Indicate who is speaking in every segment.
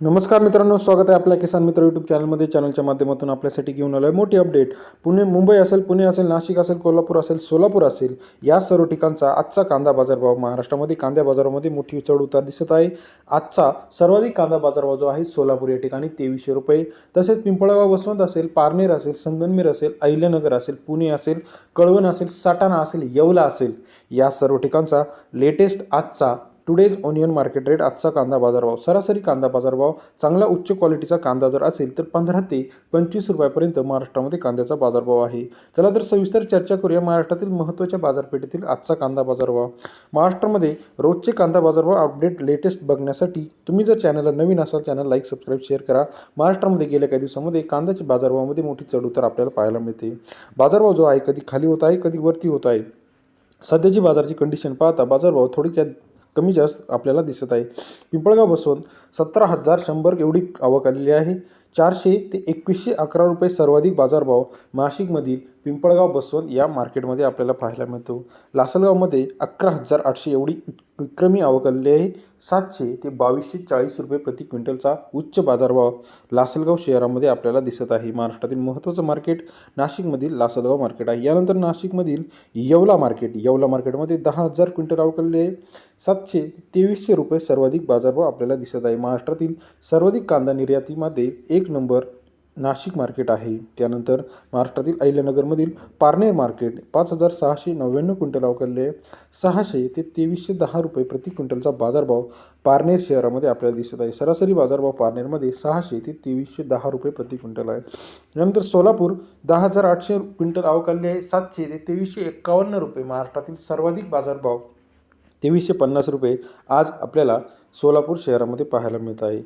Speaker 1: नमस्कार मित्रांनो स्वागत आहे आपल्या किसान मित्र यूट्यूब चॅनलमध्ये चॅनलच्या माध्यमातून आपल्यासाठी घेऊन आलो आहे मोठी अपडेट पुणे मुंबई असेल पुणे असेल नाशिक असेल कोल्हापूर असेल सोलापूर असेल या सर्व ठिकाणचा आजचा कांदा बाजारभाव महाराष्ट्रामध्ये कांद्या बाजारामध्ये मोठी चढ उतार दिसत आहे. आजचा सर्वाधिक कांदा बाजारभाव जो आहे सोलापूर या ठिकाणी तेवीसशे रुपये. तसेच पिंपळगाव वसवंत असेल पारनेर असेल संगनमेर असेल अहिल्यानगर असेल पुणे असेल कळवण असेल साटाणा असेल येवला असेल या सर्व ठिकाणचा लेटेस्ट आजचा टुडेज ओनियन मार्केट रेट आजचा कांदा बाजारभाव सरासरी कांदा बाजारभाव चांगला उच्च क्वालिटीचा कांदा जर असेल तर पंधरा ते पंचवीस रुपयापर्यंत महाराष्ट्रामध्ये कांद्याचा बाजारभाव आहे. चला तर सविस्तर चर्चा करूया महाराष्ट्रातील महत्त्वाच्या बाजारपेठेतील आजचा कांदा बाजारभाव. महाराष्ट्रामध्ये रोजचे कांदा बाजारभाव अपडेट लेटेस्ट बघण्यासाठी तुम्ही जर चॅनलला नवीन असाल चॅनल लाईक सबस्क्राईब शेअर करा. महाराष्ट्रामध्ये गेल्या काही दिवसामध्ये कांद्याच्या बाजारभावामध्ये मोठी चढउतार आपल्याला पाहायला मिळते. बाजारभाव जो आहे कधी खाली होत आहे कधी वरती होत आहे. सध्याची बाजाराची कंडिशन पाहता बाजारभाव थोडक्यात कमी जास्त आपल्याला दिसत आहे. पिंपळगाव बसवून सतरा हजार शंभर एवढी आवक आलेली आहे. चारशे ते एकवीसशे अकरा रुपये सर्वाधिक बाजारभाव नाशिकमधील पिंपळगाव बसवंत या मार्केटमध्ये आपल्याला पाहायला मिळतो. लासलगावमध्ये अकरा हजार आठशे एवढी विक्रमी आवक आलेली आहे. सातशे ते बावीसशे चाळीस रुपये प्रति क्विंटलचा उच्च बाजारभाव लासलगाव शहरामध्ये आपल्याला दिसत आहे. महाराष्ट्रातील महत्त्वाचं मार्केट नाशिकमधील लासलगाव मार्केट आहे. यानंतर नाशिकमधील येवला मार्केट येवला मार्केटमध्ये दहा हजार क्विंटल आवक आलेली आहे. सातशे तेवीसशे रुपये सर्वाधिक बाजारभाव आपल्याला दिसत आहे. महाराष्ट्रातील सर्वाधिक कांदा निर्यातीमध्ये एक एक नंबर नाशिक मार्केट आहे. त्यानंतर महाराष्ट्रातील अहिल्यानगरमधील पारनेर मार्केट पाच हजार सहाशे नव्याण्णव क्विंटल अवकलले आहे सहाशे ते तेवीसशे दहा रुपये प्रति क्विंटलचा बाजारभाव पारनेर शहरामध्ये आपल्याला दिसत आहे. सरासरी बाजारभाव पारनेरमध्ये सहाशे ते तेवीसशे दहा रुपये प्रति क्विंटल आहे. त्यानंतर सोलापूर दहा हजार आठशे क्विंटल अवकालले आहे सातशे ते तेवीसशे एक्कावन्न रुपये महाराष्ट्रातील सर्वाधिक बाजारभाव तेवीसशे पन्नास रुपये आज आपल्याला सोलापूर शहरामध्ये पाहायला मिळत आहे.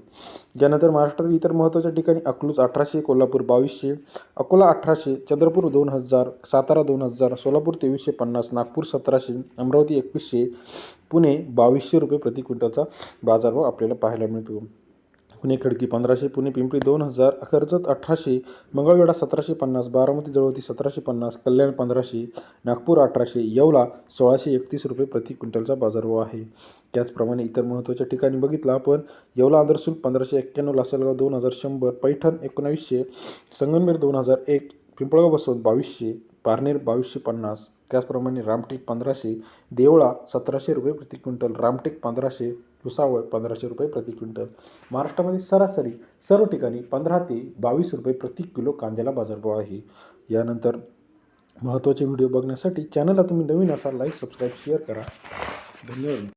Speaker 1: त्यानंतर महाराष्ट्रातील इतर महत्त्वाच्या ठिकाणी अकलूज अठराशे कोल्हापूर बावीसशे अकोला अठराशे चंद्रपूर दोन हजार सातारा दोन हजार सोलापूर तेवीसशे पन्नास नागपूर सतराशे अमरावती एकवीसशे पुणे बावीसशे रुपये प्रति क्विंटलचा बाजारभाव आपल्याला पाहायला मिळतो. पुणे खडकी पंधराशे पुणे पिंपरी दोन हजार कर्जत अठराशे मंगळवेढा सतराशे पन्नास बारामती जळवती सतराशे पन्नास कल्याण पंधराशे नागपूर अठराशे येवला सोळाशे एकतीस रुपये प्रति क्विंटलचा बाजारभाव आहे. त्याचप्रमाणे इतर महत्त्वाच्या ठिकाणी बघितलं आपण येवला आंध्रसूल पंधराशे एक्क्याण्णव लासलगाव दोन हजार शंभर पैठण एकोणावीसशे संगमनेर दोन हजार एक पिंपळगाव बसवत बावीसशे पारनेर बावीसशे पन्नास त्याचप्रमाणे रामटेक पंधराशे देवळा सतराशे रुपये प्रति क्विंटल रामटेक पंधराशे भुसावळ पंधराशे रुपये प्रति क्विंटल. महाराष्ट्रामध्ये सरासरी सर्व ठिकाणी पंधरा ते बावीस रुपये प्रति किलो कांद्याला बाजारभाव आहे. यानंतर महत्त्वाचे व्हिडिओ बघण्यासाठी चॅनलला तुम्ही नवीन असाल लाईक सबस्क्राईब शेअर करा. धन्यवाद.